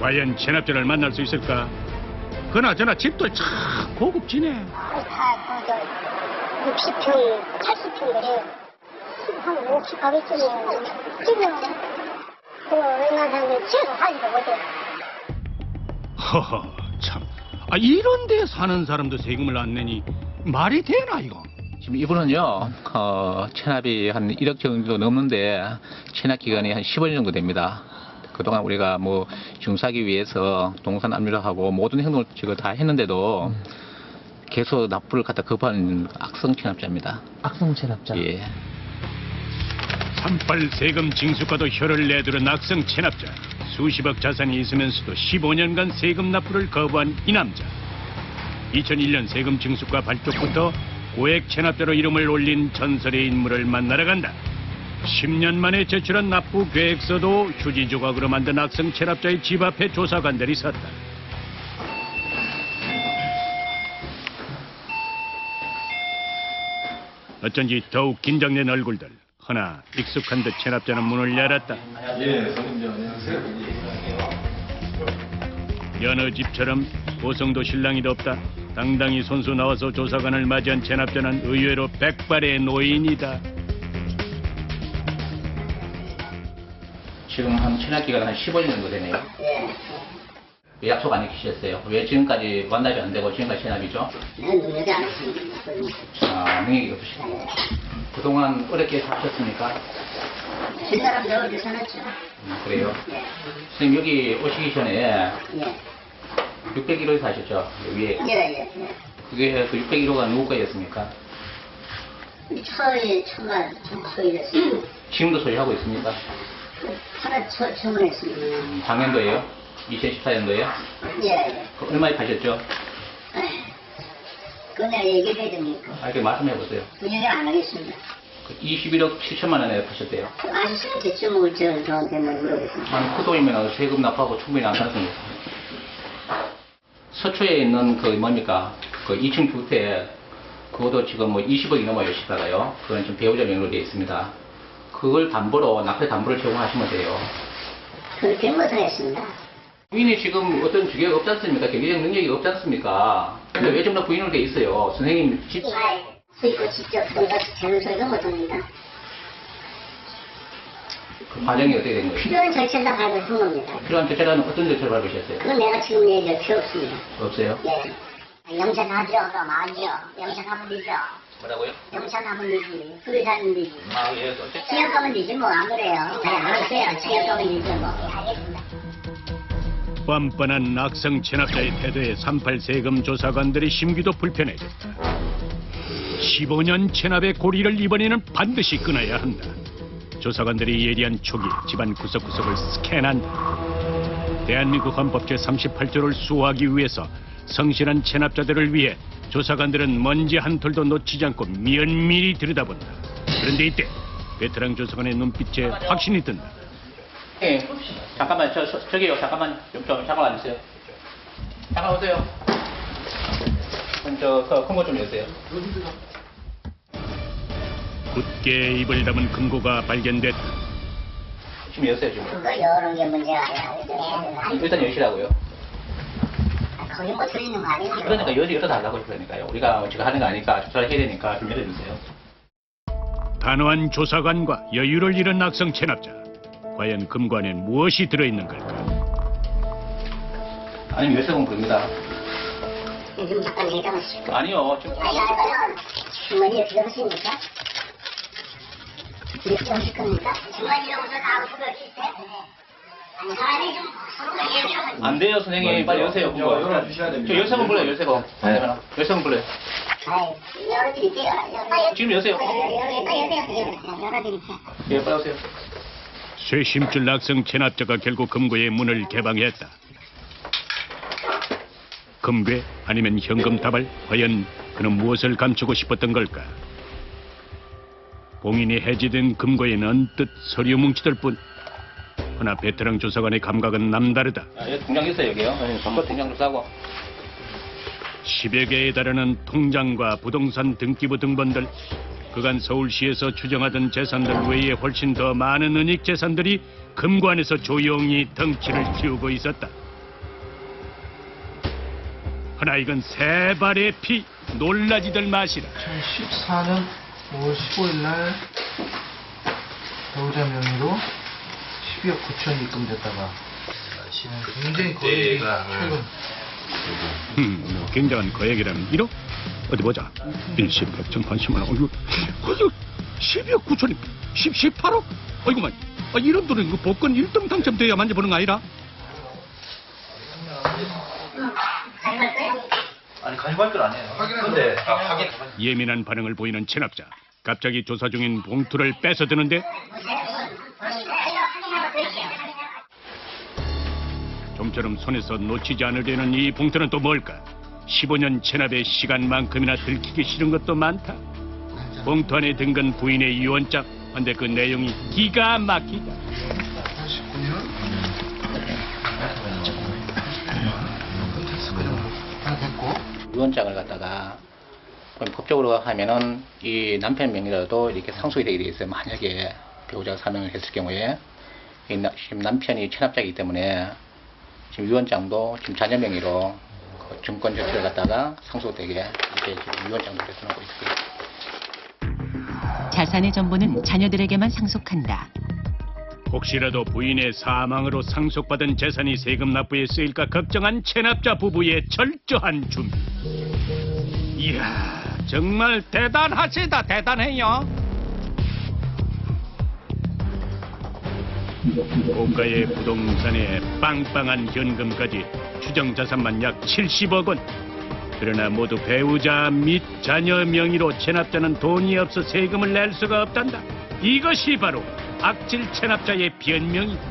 과연 체납자를 만날 수 있을까? 그나저나 집도 참 고급지네. 다, 그, 저, 60평, 80평 그래요. 한 50, 가겠잖아요. 지금, 그, 웬만한 사람들 최소 살지도 못해요. 허허, 참. 아, 이런 데 사는 사람도 세금을 안 내니 말이 되나, 이거? 지금 이분은요, 어, 체납이 한 1억 정도 넘는데, 체납 기간이 한 15년 정도 됩니다. 그동안 우리가 뭐, 중사하기 위해서 동산 압류를 하고 모든 행동을 지금 다 했는데도, 계속 납부를 갖다 거부하는 악성 체납자입니다. 악성 체납자. 예. 산발 세금 징수과도 혀를 내두른 악성 체납자. 수십억 자산이 있으면서도 15년간 세금 납부를 거부한 이 남자. 2001년 세금 징수과 발족부터 고액 체납자로 이름을 올린 전설의 인물을 만나러 간다. 10년 만에 제출한 납부 계획서도 휴지 조각으로 만든 악성 체납자의 집 앞에 조사관들이 섰다. 어쩐지 더욱 긴장된 얼굴들. 허나 익숙한 듯 체납자는 문을 열었다. 여느 집처럼 고성도 신랑이도 없다. 당당히 손수 나와서 조사관을 맞이한 체납자는 의외로 백발의 노인이다. 지금 한 체납 기간 한 15년 정도 되네요. 왜 약속 안 지키셨어요? 왜 지금까지 완납이 안 되고 지금까지 체납이죠? 난 능력이 안 했습니다. 아, 능력이 없으시고. 그동안 어렵게 사셨습니까? 집사람들 어디 사놨죠? 음, 그래요. 선생님 여기 오시기 전에 예. 601호 사셨죠? 위에. 예, 예, 예. 그게 그 601호가 누구 거였습니까? 우리 처에 처가 소유했습니다. 지금도 소유하고 있습니까? 하나 처, 처분했습니다. 음, 작년도에요? 2014년도에요? 예, 예. 그 얼마에 파셨죠? 그거 내가 얘기해야 됩니까? 아, 이렇게 말씀해 보세요. 그 얘기 안 하겠습니다. 그 21억 7천만 원에 파셨대요. 그 아저씨가 대충을 저, 저한테 뭐 물어보겠습니다. 한그 돈이면 세금 납부하고 충분히 안 사는 겁니다. 서초에 있는 그 뭡니까? 그 2층 주택, 그것도 지금 뭐 20억이 넘어요, 시가가요. 그건 지금 배우자 명의로 되어 있습니다. 그걸 담보로, 납세 담보를 제공하시면 돼요. 그렇게 못하겠습니다. 부인이 지금 어떤 주계가 없지 않습니까? 경제적 능력이 없지 않습니까? 근데 왜 전부 부인으로 돼 있어요? 선생님 집, 수익을 직접 들어가서 재는 소리가 못합니다. 그 과정이 어떻게 된 거예요? 필요한 절차를 다 밟은 겁니다. 필요한 절차는 어떤 절차를 밟으셨어요? 그건 내가 지금 얘기할 필요 없습니다. 없어요? 예. 영장하죠, 그럼 아죠. 영장하면 되죠. 뭐라고요? 영장하면 되지. 수리 사면 되지. 아, 예, 어째? 가면 되지, 뭐, 안 그래요? 아니, 알았어요. 가면 되죠, 뭐. 알겠습니다. 뻔뻔한 악성 체납자의 태도에 38 세금 조사관들의 심기도 불편해졌다. 15년 체납의 고리를 이번에는 반드시 끊어야 한다. 조사관들이 예리한 촉이 집안 구석구석을 스캔한다. 대한민국 헌법 제38조를 수호하기 위해서 성실한 체납자들을 위해 조사관들은 먼지 한 톨도 놓치지 않고 면밀히 들여다본다. 그런데 이때 베테랑 조사관의 눈빛에 확신이 든다. 예, 잠깐만, 저, 저, 저기요, 잠깐만, 좀, 좀, 잠깐 앉으세요. 잠깐 오세요. 그럼 저, 큰거 좀 여세요. 굳게 입을 담은 금고가 발견됐다. 지금 여세요, 지금. 그거 여러 개 문제가 아니라. 일단 여시라고요. 거기 뭐 들리는 거 아니에요? 그러니까 여시 열어달라고 그러니까요. 우리가 지금 하는 거 아니까 조사를 해야 되니까 좀 열어주세요. 단호한 조사관과 여유를 잃은 악성 체납자. 과연 금관엔 무엇이 들어있는 걸까? 아니면 열쇠 공 부릅니다. 지금 잠깐 얘기하시고. 아니요, 지금. 아니, 아니, 아니. 주머니에 들어가십니까? 이렇게 하실 겁니까? 주머니로부터 나오고 그거 있어요? 안 돼요, 선생님. 빨리 여세요, 그거. 열어 주셔야 됩니다. 저 열쇠공 불러요, 열쇠공. 열쇠공 불러요. 아이, 열어드릴게요. 열어- 지금 여세요. 열어- 열어- 열어- 열어- 열어드릴게요. 예, 빨리 오세요. 쇠심줄 악성 체납자가 결국 금고의 문을 개방했다. 금괴 아니면 현금 다발? 과연 그는 무엇을 감추고 싶었던 걸까? 봉인이 해제된 금고에는 언뜻 서류 뭉치들 뿐. 허나 베테랑 조사관의 감각은 남다르다. 아, 여기 통장 있어요, 여기요. 한번 통장 좀 싸고. 10여 개에 달하는 통장과 부동산 등기부 등본들 그간 서울시에서 추정하던 재산들 외에 훨씬 더 많은 은닉 재산들이 금관에서 조용히 덩치를 키우고 있었다. 허나 이건 세 발의 피 놀라지들 마시라 2014년 5월 15일 날 배우자 명의로 12억 9천이 입금됐다가 굉장히 거의 최근 음, 굉장한 거액이라면 1억? 어디 보자. 일심백천 관심하나. 어이구, 어이구, 12억 9천이 10, 18억? 어이구만. 아, 이런 돈은 그 복권 1등 당첨돼야 만져보는 거 아니라? 아니 가져갈 건 아니에요 근데 확인 예민한 반응을 보이는 체납자. 갑자기 조사 중인 봉투를 뺏어드는데 좀처럼 손에서 놓치지 않으려는 이 봉투는 또 뭘까? 15년 체납의 시간만큼이나 들키기 싫은 것도 많다. 봉투 안에 든 건 부인의 유언장. 근데 그 내용이 기가 막히다. 89년 다 됐고 유언장을 갖다가 법적으로 하면은 이 남편 명의라도 이렇게 상속이 되게 돼 있어요. 만약에 배우자가 사명을 했을 경우에 이 남편이 체납자이기 때문에 지금 유언장도 지금 자녀 명의로 그 증권 조치를 갖다가 상속되게 이렇게 지금 유언장도 내서하고 있어요. 자산의 전부는 자녀들에게만 상속한다. 혹시라도 부인의 사망으로 상속받은 재산이 세금 납부에 쓰일까 걱정한 체납자 부부의 철저한 준비. 이야, 정말 대단하시다, 대단해요. 고가의 부동산에 빵빵한 현금까지 추정 자산만 약 70억 원. 그러나 모두 배우자 및 자녀 명의로 체납자는 돈이 없어 세금을 낼 수가 없단다. 이것이 바로 악질 체납자의 변명이다.